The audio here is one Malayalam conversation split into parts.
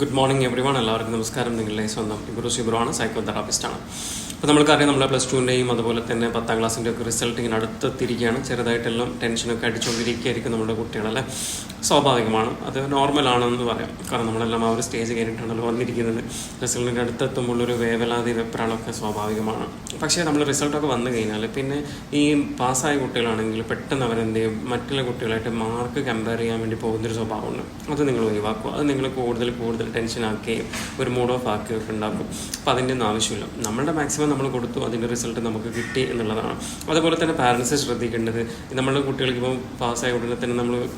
ഗുഡ് മോർണിംഗ് എവറി വൺ എല്ലാവർക്കും നമസ്കാരം. നിങ്ങളുടെ സ്വന്തം ഇബ്രു ശിബുറാണ് സൈക്കോ തെറാപ്പിസ്റ്റാണ് അപ്പോൾ നമ്മൾക്കറിയാം നമ്മളെ പ്ലസ് ടുവിന്റെയും അതുപോലെ തന്നെ പത്താം ക്ലാസ്സിന്റെ ഒക്കെ റിസൾട്ട് ഇങ്ങനെ അടുത്തെത്തിരിക്കുകയാണ് ചെറുതായിട്ടെല്ലാം ടെൻഷനൊക്കെ അടിച്ചുകൊണ്ടിരിക്കുകയായിരിക്കും നമ്മുടെ കുട്ടികളല്ലേ? സ്വാഭാവികമാണ്. അത് നോർമലാണെന്ന് പറയാം. കാരണം നമ്മളെല്ലാം ആ ഒരു സ്റ്റേജ് കയറിയിട്ടാണല്ലോ വന്നിരിക്കുന്നത്. റിസൾട്ടിന്റെ അടുത്തെത്തുമ്പോൾ ഒരു വേവലാതി വെപ്രാളൊക്കെ സ്വാഭാവികമാണ്. പക്ഷേ നമ്മൾ റിസൾട്ടൊക്കെ വന്നു കഴിഞ്ഞാൽ പിന്നെ ഈ പാസ്സായ കുട്ടികളാണെങ്കിൽ പെട്ടെന്ന് അവരെന്ത് ചെയ്യും? മറ്റുള്ള കുട്ടികളായിട്ട് മാർക്ക് കമ്പയർ ചെയ്യാൻ വേണ്ടി പോകുന്നൊരു സ്വഭാവമുണ്ട്. അത് നിങ്ങൾ ഒഴിവാക്കുക. അത് നിങ്ങൾ കൂടുതൽ കൂടുതൽ ടെൻഷൻ ആക്കുകയും ഒരു മൂഡ് ഓഫ് ആക്കുകയൊക്കെ ഉണ്ടാക്കും. അപ്പോൾ അതിന്റെ ഒന്നും ആവശ്യമില്ല. നമ്മളുടെ മാക്സിമം നമ്മൾ കൊടുത്തു അതിന്റെ റിസൾട്ട് നമുക്ക് കിട്ടി എന്നുള്ളതാണ്. അതുപോലെ തന്നെ പാരൻസ് ശ്രദ്ധിക്കേണ്ടത് നമ്മളുടെ കുട്ടികൾക്ക് ഇപ്പോൾ പാസ്സായ ഉടനെ തന്നെ നമ്മൾ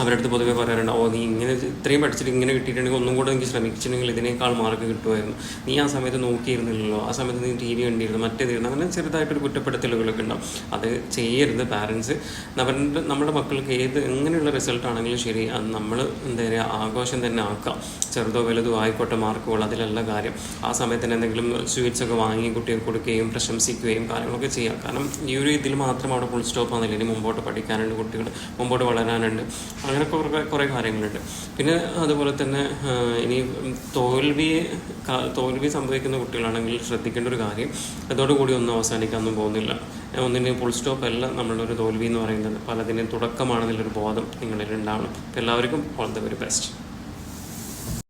അവരുടെ അടുത്ത് പൊതുവെ പറയാറുണ്ട് ഓ നീ ഇങ്ങനെ ഇത്രയും പഠിച്ചിട്ട് ഇങ്ങനെ കിട്ടിയിട്ടുണ്ടെങ്കിൽ ഒന്നും കൂടെ എനിക്ക് ശ്രമിച്ചിട്ടുണ്ടെങ്കിൽ ഇതിനേക്കാൾ മാർക്ക് കിട്ടുമായിരുന്നു. നീ ആ സമയത്ത് നോക്കിയിരുന്നില്ലല്ലോ ആ സമയത്ത് നീ ടി വി കണ്ടിരുന്നു മറ്റേതിരുന്നു. അങ്ങനെ ചെറുതായിട്ടൊരു കുറ്റപ്പെടുത്തലുകളൊക്കെ ഉണ്ടാവും. അത് ചെയ്യരുത് പാരൻസ് അവരുടെ നമ്മുടെ മക്കൾക്ക് ഏത് എങ്ങനെയുള്ള റിസൾട്ട് ആണെങ്കിലും ശരി അത് നമ്മൾ എന്താ പറയുക ആഘോഷം തന്നെ ആക്കാം ചെറുതോ വലുതോ ആയിക്കോട്ടെ മാർക്കുകൾ അതിലല്ല കാര്യം. ആ സമയത്ത് തന്നെ എന്തെങ്കിലും സ്വീറ്റ്സ് ഒക്കെ വാങ്ങി കുട്ടികൾക്ക് കൊടുക്കുകയും പ്രശംസിക്കുകയും കാര്യങ്ങളൊക്കെ ചെയ്യാം കാരണം ഈ ഒരു ഇതിൽ മാത്രം അവിടെ ഫുൾ സ്റ്റോപ്പ് ആകുന്നില്ല ഇനി മുമ്പോട്ട് പഠിക്കാനുണ്ട് കുട്ടികൾ മുമ്പോട്ട് വളരാനുണ്ട്. അങ്ങനെ കുറേ കുറേ കാര്യങ്ങളുണ്ട്. പിന്നെ അതുപോലെ തന്നെ ഇനി തോൽവി തോൽവി സംഭവിക്കുന്ന കുട്ടികളാണെങ്കിൽ ശ്രദ്ധിക്കേണ്ട ഒരു കാര്യം അതോടുകൂടി ഒന്നും അവസാനിക്കാനൊന്നും പോകുന്നില്ല. ഒന്നിന്റെയും ഫുൾ സ്റ്റോപ്പ് അല്ല നമ്മളുടെ ഒരു തോൽവി എന്ന് പറയുന്നത്. പലതിന്റെയും തുടക്കമാണെന്നുള്ളൊരു ബോധം നിങ്ങളിൽ ഉണ്ടാവണം എല്ലാവർക്കും ഓൾ ദ വെരി ബെസ്റ്റ്